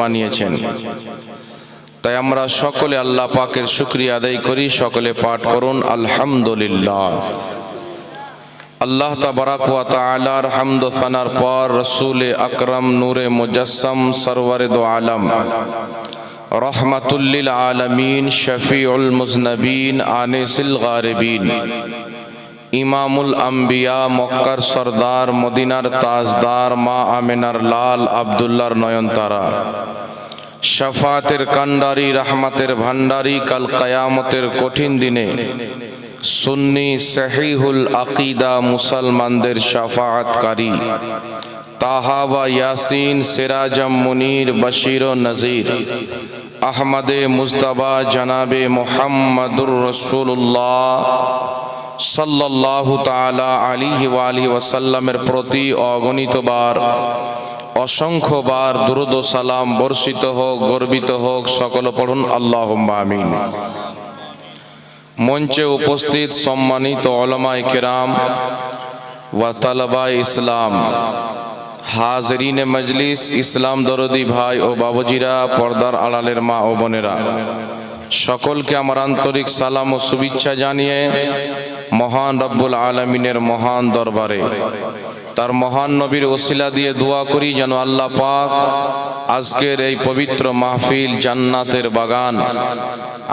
বানিয়েছেন। তাই আমরা সকলে আল্লাহ পাকের শুক্রিয়া আদায় করি, সকলে পাঠ করুন, আলহামদুলিল্লাহ। আল্লাহ তাবারাক ওয়া তাআলার হামদ সানার পর রসুল আকরম নূরে মুজাসসাম সরওয়ারে দো আলম। রহমাতুল্লিল আলমিন, শফিউল মুজনবিন, আনিসিল গারিবিন। ইমামুল আম্বিয়া, মক্কার সর্দার, মদিনার তাজদার, মা আমিনার লাল আবদুল্লার নয়নতারা। শাফাতের কান্ডারি রহমাতের ভান্ডারি কাল কায়ামতের কঠিন দিনে সুন্নি সহিহুল আকিদা মুসলমানদের শাফাআতকারী তাহাবা ইয়াসিন সিরাজম মুনির, বশির ও নজির, আহমদে মুজতবা, জনাবে মোহাম্মদুর রসুল্লাহ সাল্লাল্লাহু তাআলা আলিহি ওয়ালি ওয়াসাল্লামের প্রতি অগণিতবার, অসংখ্যবার দুরুদ সালাম বর্ষিত হোক, গর্বিত হোক, সকল পড়ুন আল্লাহ আমিন। মঞ্চে উপস্থিত সম্মানিত ওলামাই কেরাম ওয়া তালাবা ইসলাম, হাজরিন মজলিস, ইসলাম দরদি ভাই ও বাবুজিরা, পর্দার আড়ালের মা ও বোনেরা, সকলকে আমার আন্তরিক সালাম ও শুভেচ্ছা জানিয়ে মহান রব্বুল আলমিনের মহান দরবারে। তার মহান নবীর ওসিলা দিয়ে দোয়া করি যেন আল্লাহ পাক আজকের এই পবিত্র মাহফিল জান্নাতের বাগান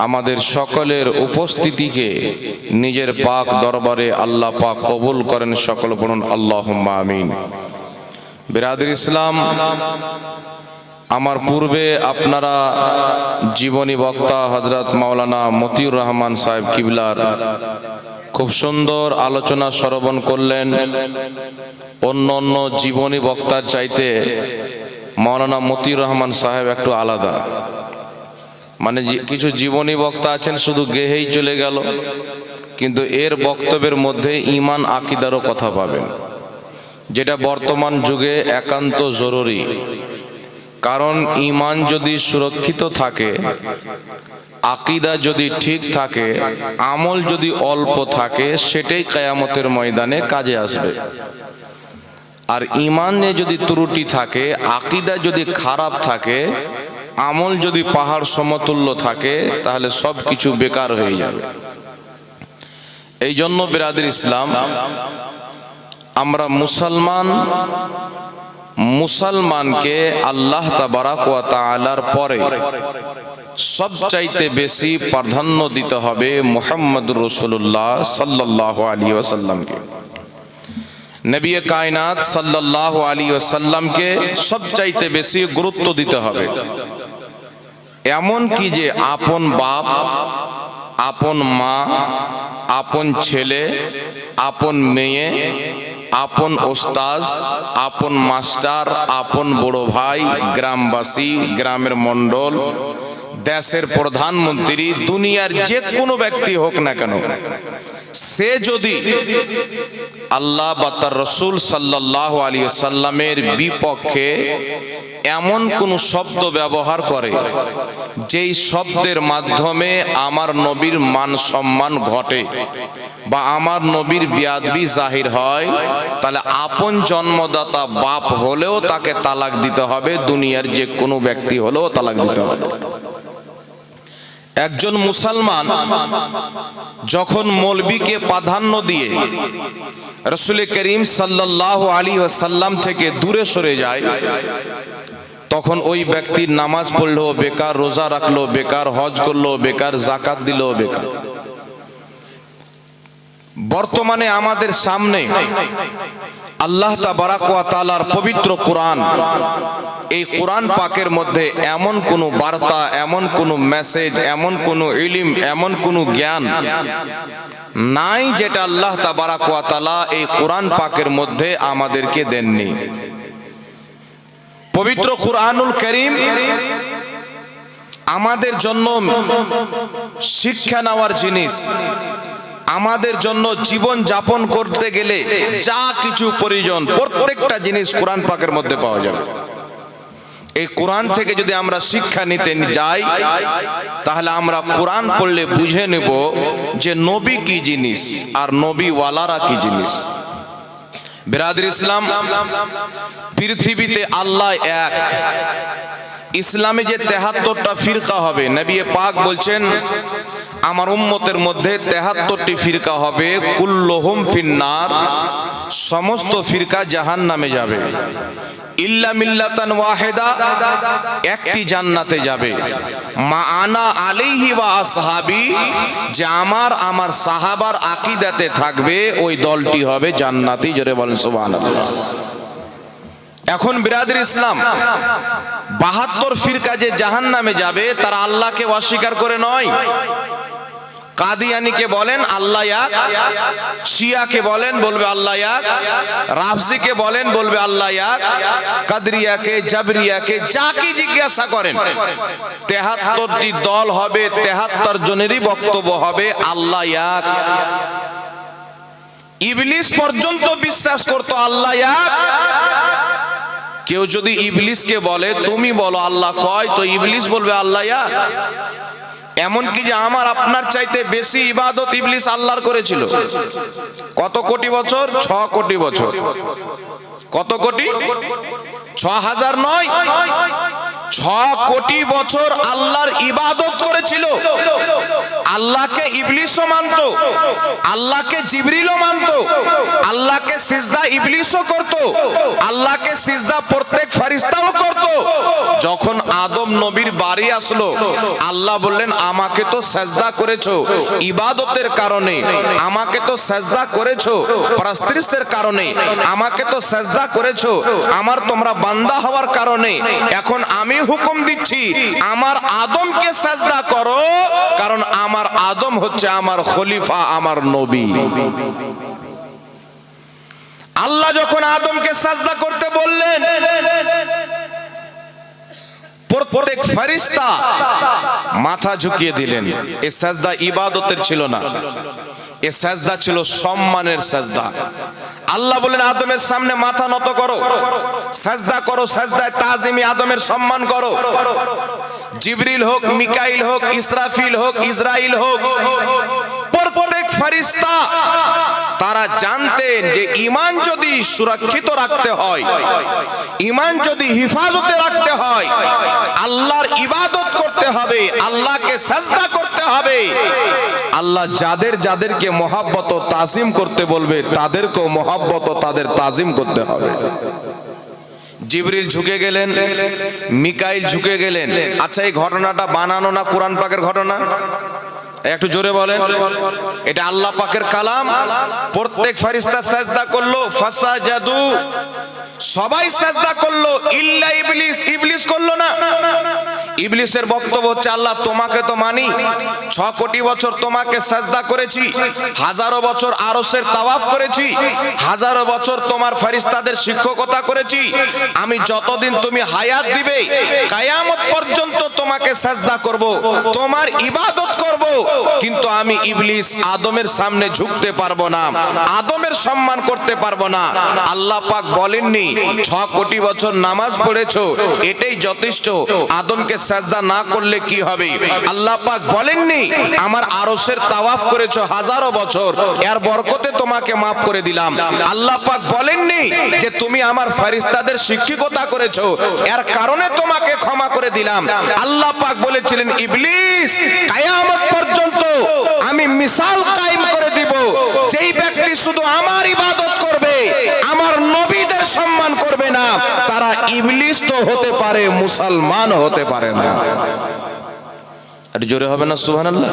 আমাদের সকলের উপস্থিতিকে নিজের পাক দরবারে আল্লাহ পাক কবুল করেন সকল বলুন আল্লাহ আমিন। বিরাদের ইসলাম, আমার পূর্বে আপনারা জীবনী বক্তা হজরত মাওলানা মতিউর রহমান সাহেব কিবলার খুব সুন্দর আলোচনা শ্রবণ করলেন। অন্য অন্য জীবনী বক্তার চাইতে মাওলানা মতিউর রহমান সাহেব একটু আলাদা। মানে কিছু জীবনী বক্তা আছেন, শুধু গেহেই চলে গেল। কিন্তু এর বক্তব্যের মধ্যে ইমান আকিদারও কথা পাবেন। যেটা বর্তমান যুগে একান্ত জরুরি। কারণ ইমান যদি সুরক্ষিত থাকে আকিদা যদি ঠিক থাকে, আমল যদি অল্প থাকে, সেটাই কায়ামতের ময়দানে কাজে আসবে। আর ইমানে যদি ত্রুটি থাকে, আকিদা যদি খারাপ থাকে, আমল যদি পাহাড় সমতুল্য থাকে, তাহলে সব কিছু বেকার হয়ে যাবে। এই জন্য বিরাদের ইসলাম, আমরা মুসলমান, মুসলমানকে আল্লাহ তাবারাক ওয়া তাআলার পরে সবচাইতে বেশি প্রাধান্য দিতে হবে মুহাম্মদুর রাসূলুল্লাহ সাল্লাল্লাহু আলাইহি ওয়াসাল্লামকে। নবী কায়নাত সাল্লাল্লাহু আলাইহি ওয়াসাল্লামকে সবচাইতে বেশি গুরুত্ব দিতে হবে। এমন কি যে আপন বাপ, আপন মা, আপন ছেলে, আপন মেয়ে, আপন ওস্তাজ আপন মাস্টার, আপন বড় ভাই, গ্রামবাসী, গ্রামের মণ্ডল দেশের প্রধানমন্ত্রী, দুনিয়ার যে কোনো ব্যক্তি হোক না কেন, সে যদি আল্লাহ বা তার রসুল সাল্লাহ আলী সাল্লামের বিপক্ষে এমন কোন শব্দ ব্যবহার করে, যেই শব্দের মাধ্যমে আমার নবীর মান সম্মান ঘটে বা আমার নবীর বিয়াদবি জাহির হয়, তাহলে আপন জন্মদাতা বাপ হলেও তাকে তালাক দিতে হবে, দুনিয়ার যে কোনো ব্যক্তি হলেও তালাক দিতে হবে। একজন মুসলমান যখন মলবিকে প্রাধান্য দিয়ে রসুল করিম সাল্লাহ আলী সাল্লাম থেকে দূরে সরে যায়, তখন ওই ব্যক্তির নামাজ পড়ল, বেকার রোজা রাখল, বেকার হজ করল, বেকার জাকাত দিল, বেকার। বর্তমানে আমাদের সামনে আল্লাহ তালার পবিত্র কোরআন। এই কোরআন পাকের মধ্যে এমন কোন বার্তা, এমন কোন মেসেজ, এমন কোন ইলিম, এমন কোন জ্ঞান নাই যেটা আল্লাহ তালা এই কোরআন পাকের মধ্যে আমাদেরকে দেননি। পবিত্র কোরআনুল করিম আমাদের জন্য শিক্ষা নেওয়ার জিনিস। আমাদের জন্য জীবন যাপন করতে গেলে যা কিছু প্রয়োজন, প্রত্যেকটা জিনিস কোরআন পাকের মধ্যে পাওয়া যাবে। এই কোরআন থেকে যদি আমরা শিক্ষা নিতে যাই, তাহলে আমরা কোরআন পড়লে বুঝে নেব যে নবী কি জিনিস আর নবী ওয়ালারা কি জিনিস। বিরাদর ইসলাম, পৃথিবীতে আল্লাহ এক। ইসলামে যে তেহাত্তরটা ফিরকা হবে, নবী পাক বলছেন আমার উম্মতের মধ্যে তেহাত্তরটি ফিরকা হবে, কুল্লহুম ফিন্নার, সমস্ত ফিরকা জাহান নামে যাবে। ইল্লা ওয়াহেদা, একটি জান্নাতে যাবে। মা আনা ওয়া আসহাবি, যে আমার আমার সাহাবার আকীদাতে থাকবে, ওই দলটি হবে জোরে এখন বিরাদের ইসলাম, বাহাত্তর ফিরকা যে জাহান নামে যাবে, তারা আল্লাহকে অস্বীকার করে নয়। কাদিয়ানিকে বলেন আল্লাহ শিয়াকে বলেন, বলবে আল্লাহ রাফজিকে বলেন, বলবে আল্লাহ কাদরিয়াকে, জাবরিয়াকে যাকে জিজ্ঞাসা করেন, তেহাত্তরটি দল হবে, তেহাত্তর জনেরই বক্তব্য হবে আল্লাহ ইবলিস পর্যন্ত বিশ্বাস করতো আল্লাহ কেউ যদি ইবলিসকে বলে, তুমি বলো, আল্লাহ কয়? তো ইবলিস বলবে আল্লাহ এমনকি যে আমার আপনার চাইতে বেশি ইবাদত ইবলিস আল্লাহর করেছিল। কত কোটি বছর? ছ কোটি বছর। কত কোটি? ছ হাজার নয়? ছ কোটি বছর আল্লাহর ইবাদত করেছিল। আল্লাহকে মানত, আল্লাহকে জিবরিলও মানত, আল্লাহকে সিজদা করত, আল্লাহকে সিজদা প্রত্যেক ফারিস্তাও করত। যখন আদম নবীর বাড়ি আসলো, আল্লাহ বললেন, আমাকে তো সাজদা করেছ ইবাদতের কারণে, আমাকে তো সাজদা করেছ কারণে, আমাকে তো সাজদা করেছ, আমার তোমরা বান্দা হওয়ার কারণে, এখন আমি হুকুম দিচ্ছি, আমার আদমকে সাজদা করো, কারণ আমার আদম হচ্ছে আমার খলিফা, আমার নবী। আল্লাহ যখন আদমকে সাজদা করতে বললেন, প্রত্যেক ফেরিস্তা মাথা ঝুঁকিয়ে দিলেন। এ সাজদা ইবাদতের ছিল না। এ সাজদা ছিল সম্মানের সাজদা। আল্লাহ বলেন, আদমের সামনে মাথা নত করো। সাজদা করো, সাজদায় তাজিমি আদমের সম্মান করো। জিবরিল হোক, মিকাইল হোক, ইসরাফিল হোক, ইসরাইল হোক, প্রত্যেক ফেরেশতা তারা জানতেন যে ঈমান যদি সুরক্ষিত রাখতে হয় ইমান যদি হিফাজতে রাখতে হয়, আল্লাহর ইবাদত করতে হবে, আল্লাহকে সাজদা করতে হবে, আল্লাহ যাদের যাদেরকে মহাব্বত তাজিম করতে বলবে, তাদেরকেও মহাব্বত তাদের তাজিম করতে হবে। জিবরিল ঝুঁকে গেলেন, মিকাইল ঝুঁকে গেলেন। আচ্ছা এই ঘটনাটা বানানো না কোরআন পাকের ঘটনা? একটু জোরে বলেন। এটা আল্লাহ পাকের কালাম। প্রত্যেক ফারিস্তা সাজদা করল ফাসা জাদু সবাই সাজদা করল, ইল্লা ইবলিস ইবলিস করল না। ইবলিসের বক্তব্য হচ্ছে, আল্লাহ তোমাকে তো মানি। ছ কোটি বছর তোমাকে সাজদা করেছি। হাজারো বছর আরসের তাওয়াফ করেছি। হাজারো বছর তোমার ফারিস্তাদের শিক্ষকতা করেছি। আমি যতদিন তুমি হায়াত দিবে, কায়ামত পর্যন্ত তোমাকে সাজদা করব, তোমার ইবাদত করব, কিন্তু আমি ইবলিস আদমের সামনে ঝুঁকতে পারব না, আদমের সম্মান করতে পারব না। আল্লাহ পাক বলেননি, ছ কোটি বছর নামাজ পড়েছো, এটাই যথেষ্ট, আদমকে সাজদা না করলে কি হবে? আল্লাহ পাক বলেননি, আমার আরশের তাওয়াফ করেছ হাজারো বছর, এর বরকতে তোমাকে মাফ করে দিলাম। আল্লাহ পাক বলেননি যে তুমি আমার ফারিস্তাদের শিক্ষিকতা করেছ, এর কারণে তোমাকে ক্ষমা করে দিলাম। আল্লাহ পাক বলেছিলেন, ইবলিস, কায়ামত পর্যন্ত আমি মিসাল কায়েম করে দিব। যেই ব্যক্তি শুধু আমার ইবাদত করবে, আমার নবীদের সম্মান করবে না, তারা ইবলিস তো হতে পারে, মুসলমান হতে পারে না। আর জোরে হবে না, সুবহানাল্লাহ?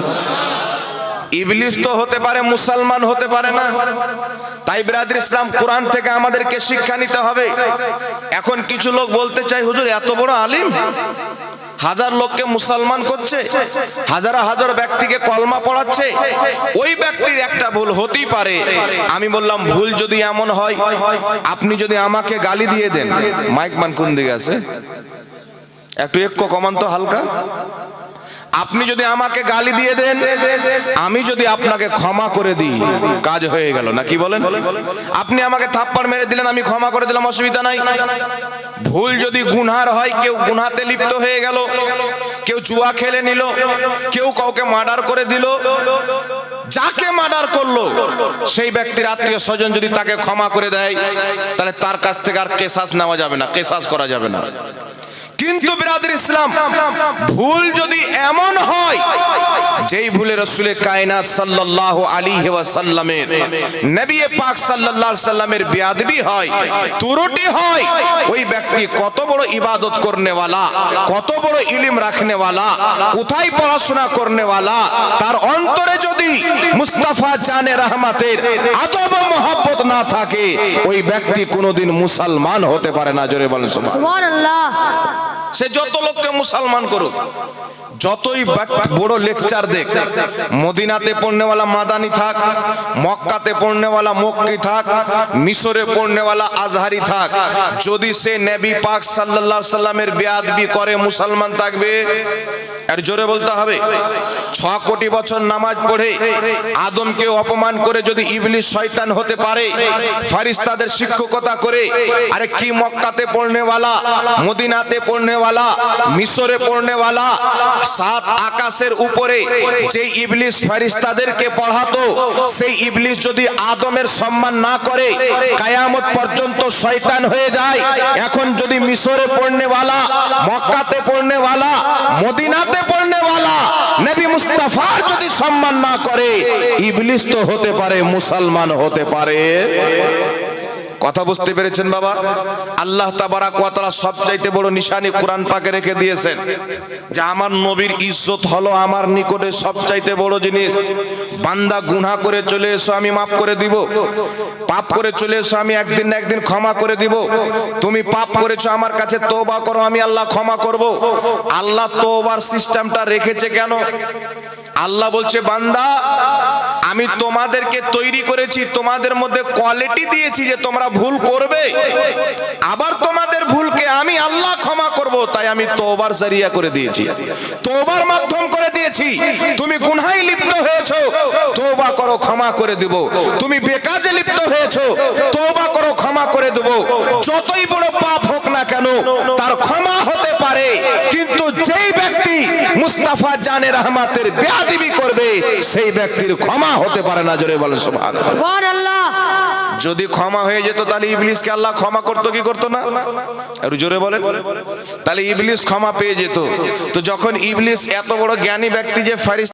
ইবলিস তো হতে পারে, মুসলমান হতে পারে না। তাই বিরাদের ইসলাম, কোরআন থেকে আমাদেরকে শিক্ষা নিতে হবে। এখন কিছু লোক বলতে চাই হুজুর, এত বড় আলিম? হাজার লোককে মুসলমান করছে, হাজার হাজার ব্যক্তিকে কলমা পড়াচ্ছে, ওই ব্যক্তির একটা ভুল হতেই পারে। আমি বললাম, ভুল যদি এমন হয়, আপনি যদি আমাকে গালি দিয়ে দেন। মাইক মান কোন দিকে আছে? একটু এক কমান তো হালকা। আপনি যদি আমাকে গালি দিয়ে দেন, আমি যদি আপনাকে ক্ষমা করে দিই, কাজ হয়ে গেল, না কি বলেন? আপনি আমাকে থাপ্পড় মেরে দিলেন, আমি ক্ষমা করে দিলাম, অসুবিধা নাই। ভুল যদি গুনহার হয়, কেউ গুনহাতে লিপ্ত হয়ে গেল, কেউ জুয়া খেলে নিল, কেউ কাউকে মার্ডার করে দিল, যাকে মার্ডার করল, সেই ব্যক্তির আত্মীয় স্বজন যদি তাকে ক্ষমা করে দেয়, তাহলে তার কাছ থেকে আর কেসাস নেওয়া যাবে না কেসাস করা যাবে না। কিন্তু বিরাদের ইসলাম, ভুল যদি এমন হয়, যেই ভুলে রসুলে কায়নাত সাল্লাল্লাহু আলাইহি ওয়াসাল্লামের, নবী পাক সাল্লাল্লাহু সাল্লামের বেয়াদবি হয়, তুরুটি হয়, ওই ব্যক্তি কত বড় ইবাদত করনেওয়ালা, কত বড় ইলিম রাখনেওয়ালা, কোথায় পড়াশোনা করনেওয়ালা, তার অন্তরে যদি মুস্তাফা জানে রহমাতের আদব মহব্বত না থাকে, ওই ব্যক্তি কোনোদিন মুসলমান হতে পারে না, জোরে বলেন সুবহান সুবহানাল্লাহ। সে যত লোককে মুসলমান করুক, যতই বড় লেকচার দেখ, মদিনাতে পড়নেওয়ালা মাদানি থাক, মক্কাতে পড়নেওয়ালা মক্কি থাক, মিশরে পড়নেওয়ালা আজহারি থাক, যদি সে নবী পাক সাল্লাল্লাহু সাল্লামের বেয়াদবি করে, মুসলমান থাকবে আর জোরে বলতে হবে, ছ কোটি বছর নামাজ পড়ে, আদমকে অপমান করে যদি ইবলিস শয়তান হতে পারে, ফারিস্তাদের শিক্ষকতা করে, আরে কি মক্কাতে পড়নেওয়ালা, মদিনাতে পড়নেওয়ালা মিশরে পড়নেওয়ালা, সাত আকাশের উপরে যে ইবলিস ফারিস্তাদেরকে পড়াতো, সেই ইবলিস যদি আদমের সম্মান না করে, কায়ামত পর্যন্ত শয়তান হয়ে যায়। এখন যদি মিশরে পড়নেওয়ালা, মক্কাতে পড়নেওয়ালা, মদিনাতে পড়নেওয়ালা, নবী মুস্তাফার যদি সম্মান না করে, ইবলিস তো হতে পারে, মুসলমান হতে পারে। কথা বুঝতে পেরেছেন বাবা? আল্লাহ তাবারাক ওয়া তাআলা সবচাইতে বড় নিশানি কোরআন পাকে রেখে দিয়েছেন। যে আমার নবীর ইজ্জত হলো আমার নিকটে সবচাইতে বড় জিনিস। বান্দা গুনাহ করে চলে এসো, আমি মাফ করে দিব। পাপ করে চলে এসো, আমি একদিন না একদিন ক্ষমা করে দিব। তুমি পাপ করেছ, আমার কাছে তওবা করো, আমি আল্লাহ ক্ষমা করব। আল্লাহ তওবার সিস্টেমটা রেখেছে কেন? আল্লাহ বলছে, বান্দা আমি তোমাদেরকে তৈরি করেছি, তোমাদের মধ্যে কোয়ালিটি দিয়েছি যে তোমরা ভুল করবে। আবার তোমাদের ভুলকে আমি আল্লাহ ক্ষমা করব, তাই আমি তোবার জারিয়া করে দিয়েছি। তোবার মাধ্যম করে দিয়েছি। তুমি গুনহাই লিপ্ত হয়েছো তোবা করো, ক্ষমা করে দেব। তুমি বেকাজে লিপ্ত হয়েছো তোবা করো, ক্ষমা করে দেব। যতই বড় পাপ হোক না কেন তার ক্ষমা হতে পারে কিন্তু যেই ব্যক্তি মুস্তাফা জানে রহমাতের বেয়াদিবি করবে সেই ব্যক্তির ক্ষমা হতে পারে না জোরে বলেন সুবহানাল্লাহ। সুবহানাল্লাহ। যদি ক্ষমা হয়ে যেত তাহলে ইবলিসকে আল্লাহ ক্ষমা করতো কি করতো না? আর জোরে বলেন। তাহলে ইবলিস ক্ষমা পেয়ে যেত। তো যখন ইবলিস এত বড় জ্ঞানী ব্যক্তি যে ফারিস